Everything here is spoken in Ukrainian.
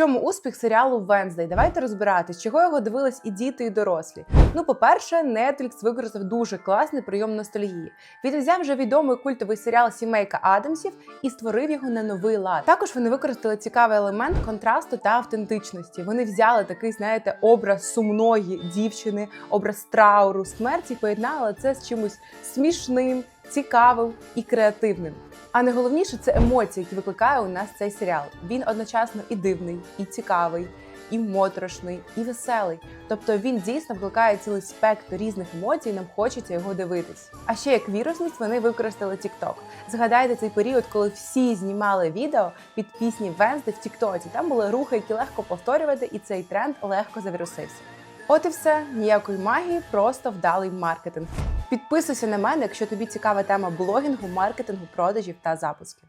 Чому успіх серіалу Венздей? Давайте розбиратись, чого його дивились і діти, і дорослі. Ну, по-перше, Netflix використав дуже класний прийом ностальгії. Він взяв вже відомий культовий серіал Сімейка Адамсів і створив його на новий лад. Також вони використали цікавий елемент контрасту та автентичності. Вони взяли такий, знаєте, образ сумної дівчини, образ трауру, смерті, поєднали це з чимось смішним, цікавим і креативним. А найголовніше це емоції, які викликає у нас цей серіал. Він одночасно і дивний, і цікавий, і моторошний, і веселий. Тобто він дійсно викликає цілий спектр різних емоцій, і нам хочеться його дивитись. А ще як вірусність вони використали TikTok. Згадайте цей період, коли всі знімали відео під пісні Венсди в Тіктоці. Там були рухи, які легко повторювати, і цей тренд легко завірусився. От і все, ніякої магії, просто вдалий маркетинг. Підписуйся на мене, якщо тобі цікава тема блогінгу, маркетингу, продажів та запусків.